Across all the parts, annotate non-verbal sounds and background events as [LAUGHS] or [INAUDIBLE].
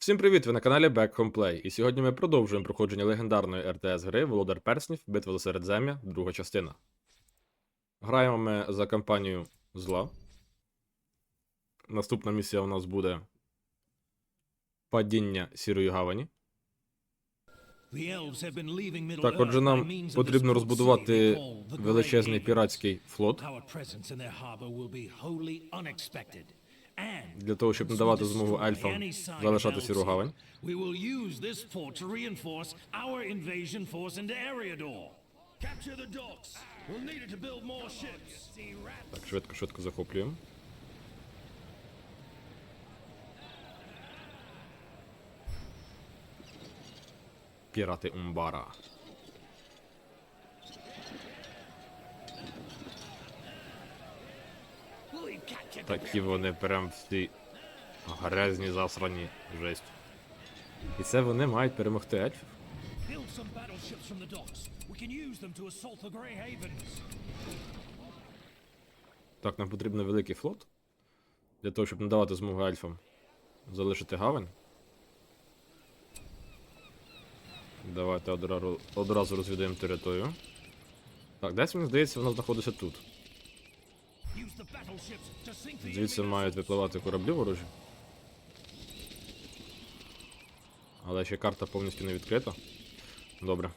Всім привіт! Ви на каналі Back Home Play. І сьогодні ми продовжуємо проходження легендарної РТС гри Володар Перснів Битва за Середзем'я, друга частина. Граємо ми за кампанію зла. Наступна місія у нас буде Падіння Сірої Гавані. Так, отже, нам потрібно розбудувати величезний піратський флот для того, щоб не давати змогу ельфам залишати Сіру Гавань. We will use this fort to reinforce our invasion force into Eriador. Capture the docks. We'll need it to build more ships. Так, швидко, швидко захоплюємо. Пірати Умбара. Такі вони прям всі грязні, засрані, жесть. І це вони мають перемогти ельфів. Так, нам потрібен великий флот. Для того, щоб не давати змогу ельфам залишити гавань. Давайте одразу, одразу розвідаємо територію. Так, десь мені здається, вона знаходиться тут. Звідси мають випливати кораблі ворожі. Але ще карта повністю не відкрита. Добре.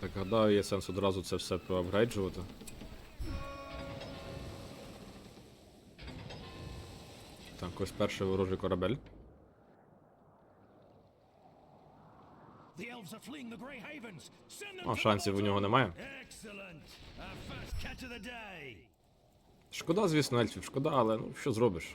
Так, гадаю, є сенс одразу це все поапгрейджувати. Так, ось перший ворожий корабель. О, шансів у нього немає. Шкода, звісно, ельфів, шкода, але ну що зробиш.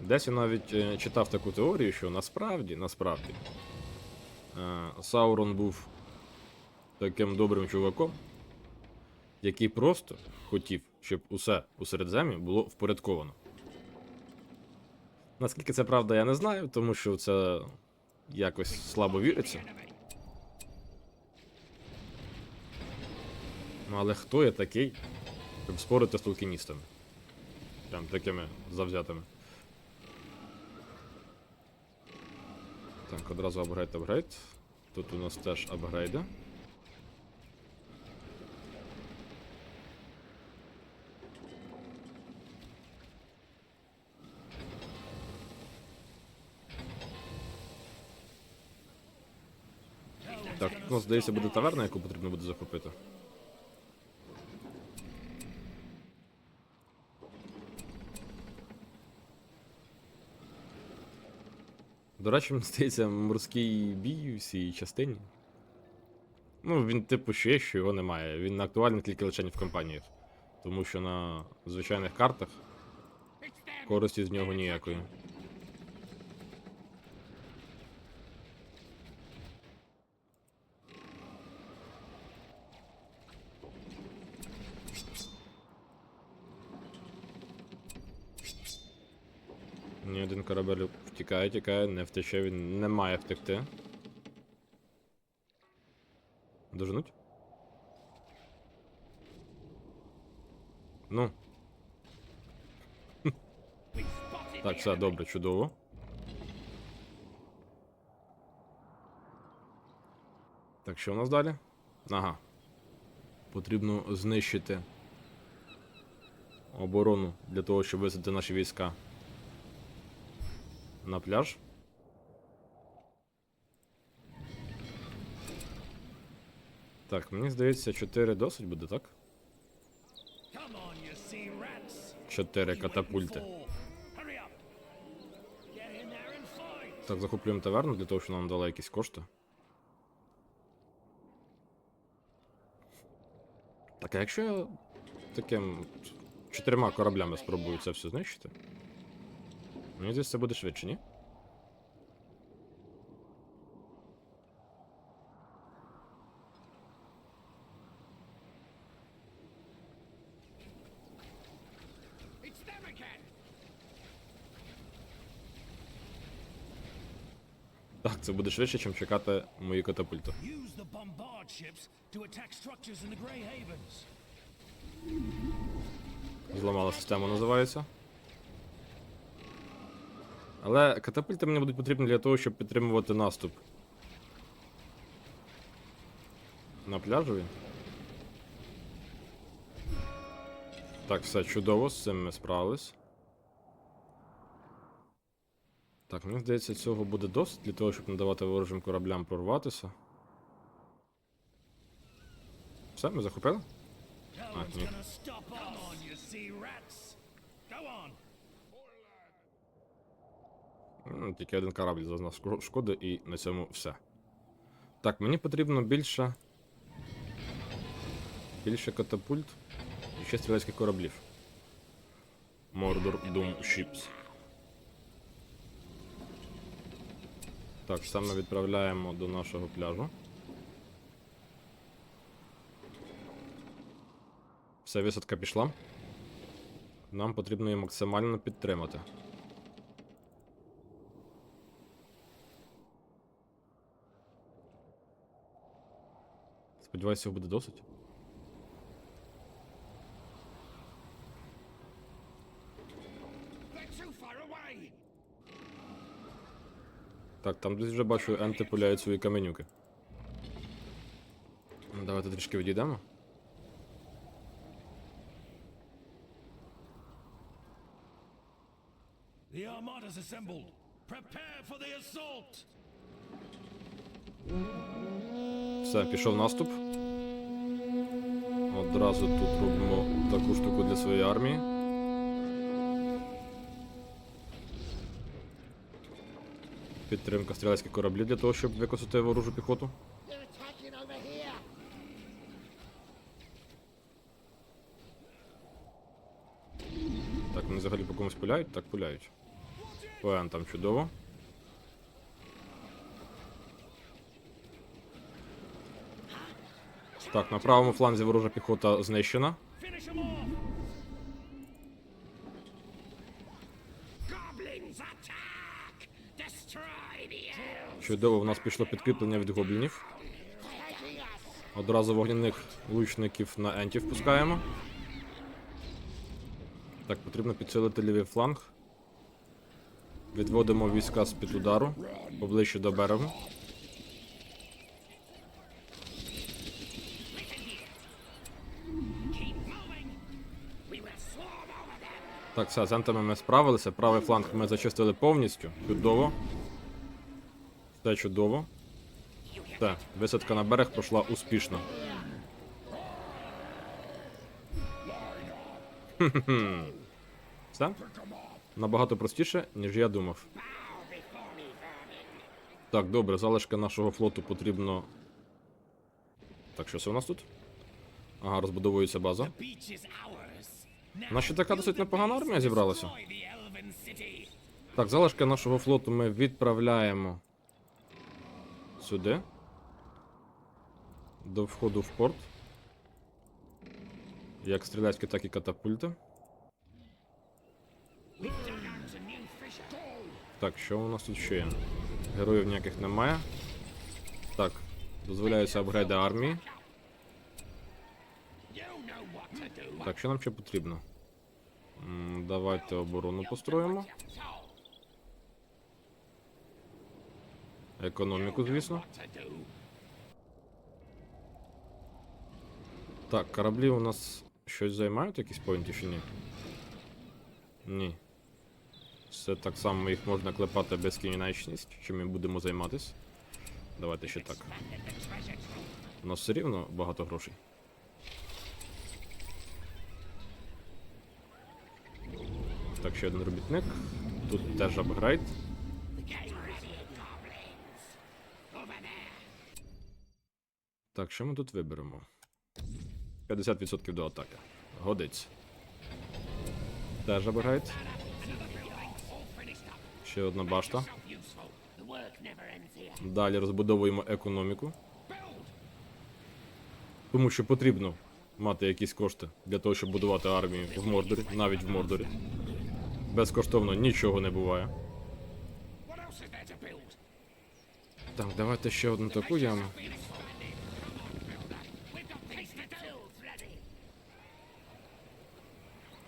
Десь я навіть е, читав таку теорію, що насправді, насправді, е, Саурон був таким добрим чуваком, який просто хотів, щоб усе у Середземі було впорядковано. Наскільки це правда, я не знаю, тому що це якось слабо віриться. Ну але хто я такий, щоб спорити з толкіністами? Прям такими завзятими. Так, одразу апгрейд, апгрейд. Тут у нас теж апгрейди. Ну здається, буде таверна, яку потрібно буде захопити. До речі, мені здається, морський бій у цій частині. Ну, він типу ще є, що його немає. Він актуальний тільки лише в кампаніях. Тому що на звичайних картах користі з нього ніякої. Ні один корабель втікає, тікає, не втече, він не має втекти. Доженуть? Ну. [LAUGHS] Так, все добре, чудово. Так, що у нас далі? Ага. Потрібно знищити оборону для того, щоб висадити наші війська на пляж. Так, мені здається, 4 досить буде, так? Come on, you sea rats. 4 What are you катапульти. Так, захоплюємо таверну для того, щоб нам дали якісь кошти. Так, а якщо я таким от чотирма кораблями спробую це все знищити? Мені здається, це буде швидше, ні? Так, це буде швидше, ніж чекати Grey Havens. Зламала систему, називається. Але катапульти мені будуть потрібні для того, щоб підтримувати наступ. На пляжові. Так, все чудово, з цим ми справились. Так, мені здається, цього буде досить для того, щоб не давати ворожим кораблям прорватися. Все, ми захопили? No Ah, Тільки один корабль зазнав шко- шкоди і на цьому все. Так, мені потрібно більше. Більше катапульт і ще стрілецьких кораблів. Mordor Doom Ships. Так, саме відправляємо до нашого пляжу. Все, висадка пішла. Нам потрібно її максимально підтримати. Сподіваюся, цього буде досить. They're too far away. Так, там десь вже бачу, енти пуляють свої каменюки. Ну, Давайте трішки відійдемо. The armada's assembled. Prepare for the assault. Все, пішов наступ. Одразу тут робимо таку штуку для своєї армії. Підтримка стрілецьких кораблів для того, щоб викосити ворожу піхоту. Так, вони взагалі по комусь пуляють? Так, пуляють. По ентам чудово. Так, на правому фланзі ворожа піхота знищена. Чудово, в нас пішло підкріплення від гоблінів. Одразу вогняних лучників на ентів пускаємо. Так, потрібно підсилити лівий фланг. Відводимо війська з-під удару поближче до берегу. Так, все, з ентами ми справилися. Правий фланг ми зачистили повністю. Чудово. Все чудово. Все, висадка на берег пройшла успішно. Все? Набагато простіше, ніж я думав. Так, добре, залишки нашого флоту потрібно. Так, що це у нас тут? Ага, розбудовується база. Наша така досить непогана армія зібралася. Так, залишки нашого флоту ми відправляємо сюди. До входу в порт. Як стрілецькі, так і катапульти. Так, що у нас тут ще є? Героїв ніяких немає. Так, дозволяються апгрейди армії. Так, що нам ще потрібно? Давайте оборону построїмо. Економіку, звісно. Так, кораблі у нас щось займають якісь поінти чи ні? Ні. Це так само їх можна клепати безкінечність, чим ми будемо займатись. Давайте ще так. У нас все рівно багато грошей. Так, ще один робітник. Тут теж апгрейд. Так, що ми тут виберемо? 50% до атаки. Годиться. Теж апгрейд. Ще одна башта. Далі розбудовуємо економіку. Тому що потрібно мати якісь кошти для того, щоб будувати армію в Мордорі, навіть в Мордорі. Безкоштовно нічого не буває. Так, давайте ще одну таку яму.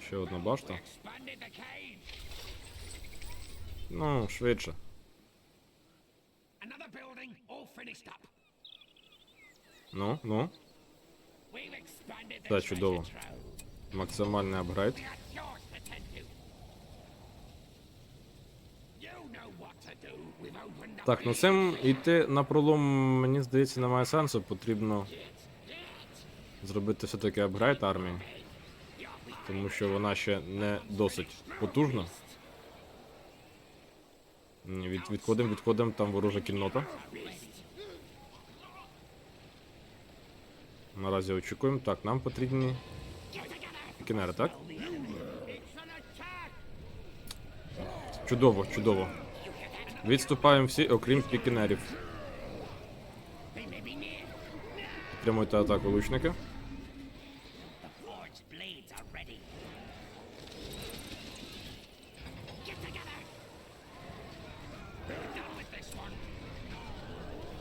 Ще одна башта. Ну, швидше. Ну, ну, Та, чудово. максимальний апгрейд. Так, ну цим йти на пролом, мені здається, немає сенсу. Потрібно зробити все-таки апгрейд армії. Тому що вона ще не досить потужна. Від, відходимо, відходимо, там ворожа кіннота. Наразі очікуємо. Так, нам потрібні кінери, так? Чудово, чудово. Відступаємо всі, окрім пікінерів. Підтримуйте атаку лучника.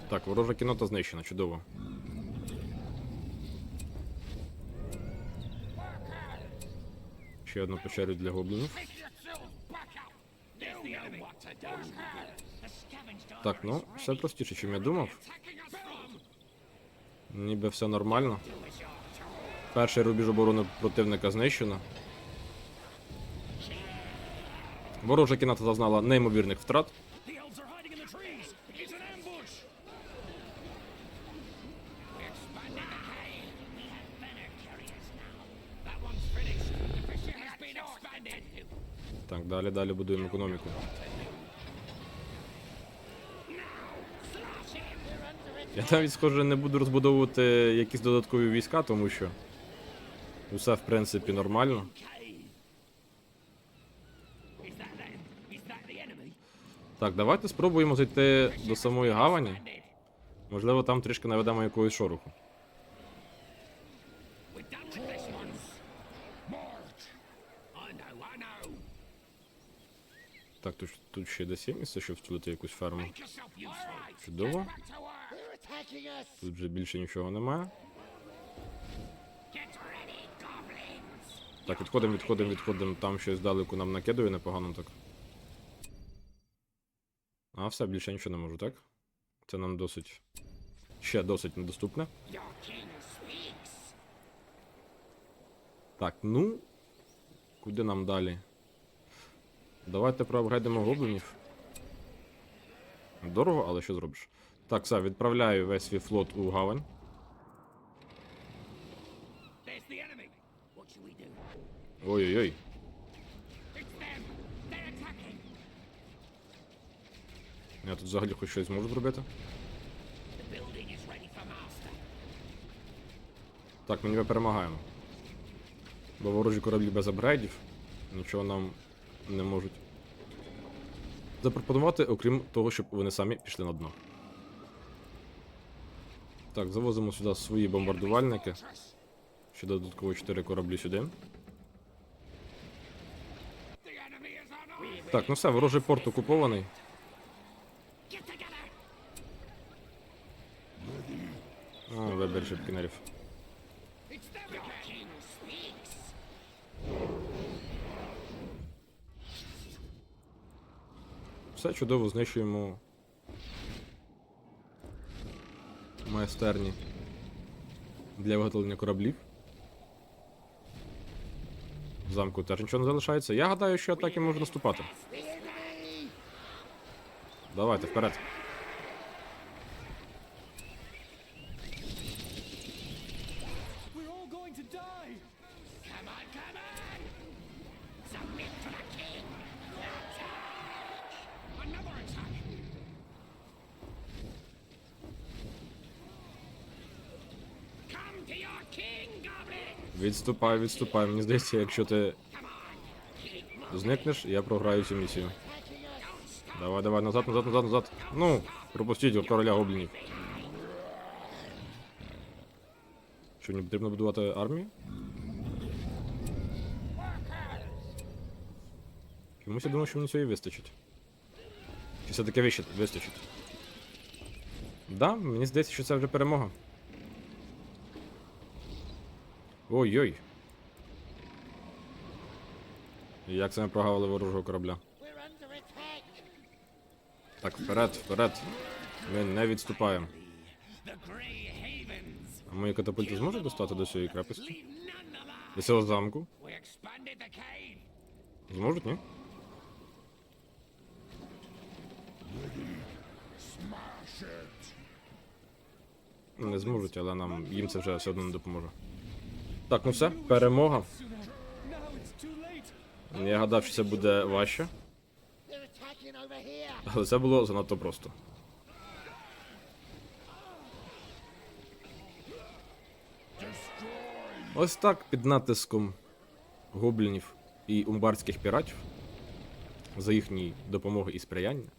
Так, ворожа кінота знищена, чудово. Ще одну печерю для гоблінів. Так, ну, все простіше, чим я думав. Ніби все нормально. Перший рубіж оборони противника знищено. Ворожа кіната зазнала неймовірних втрат. Далі, далі будуємо економіку. Я навіть, схоже, не буду розбудовувати якісь додаткові війська, тому що усе, в принципі, нормально. Так, давайте спробуємо зайти до самої гавані. Можливо, там трішки наведемо якогось шороху. Так, тут, тут ще десь є місце, щоб втілити якусь ферму. Чудово. Тут вже більше нічого немає. Так, відходимо, відходимо, відходимо. Там щось здалеку нам накидує непогано так. А, все, більше нічого не можу, так? Це нам досить. Ще досить недоступне. Так, ну. Куди нам далі? Давайте проапгрейдимо гоблинів. Дорого, але що зробиш? Так, все, відправляю весь свій флот у гавань. Ой-ой-ой. Я тут взагалі хоч щось зможу зробити. Так, ми ніби перемагаємо. Бо ворожі кораблі без апгрейдів нічого нам не можуть запропонувати, окрім того, щоб вони самі пішли на дно. Так, завозимо сюди свої бомбардувальники. Ще додатково 4 кораблі сюди. Так, ну все, ворожий порт окупований. О, вибір шипкінерів. Все чудово знищуємо майстерні для виготовлення кораблів. В замку теж нічого не залишається. Я гадаю, що атаки можуть наступати. Давайте вперед. Відступай, відступай. Мені здається, якщо ти зникнеш, я програю цю місію. Давай, давай, назад, назад, назад, назад. Ну, пропустіть короля гоблінів. Що, не потрібно будувати армію? Чомусь я думав, що мені цього і вистачить. Чи все-таки вистачить? Да, мені здається, що це вже перемога. Ой-ой. Як це ми прогавили ворожого корабля? Так, вперед, вперед. Ми не відступаємо. А мої катапульти зможуть достати до цієї крепості? До цього замку? Зможуть, ні? Не зможуть, але нам їм це вже все одно не допоможе. Так, ну все, перемога. Я гадав, що це буде важче, але це було занадто просто. Ось так під натиском гоблінів і умбарських піратів за їхні допомоги і сприяння.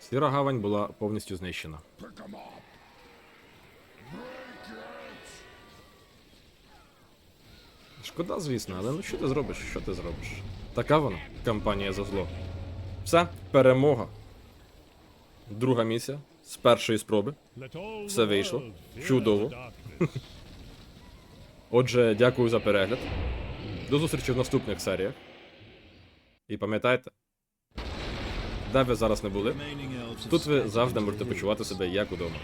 Сіра гавань була повністю знищена. Шкода, звісно, але ну що ти зробиш? Що ти зробиш? Така вона, кампанія за зло. Все, перемога. Друга місія з першої спроби. Все вийшло. Чудово. [LAUGHS] Отже, дякую за перегляд. До зустрічі в наступних серіях. І пам'ятайте, де ви зараз не були, тут ви завжди можете почувати себе як удома.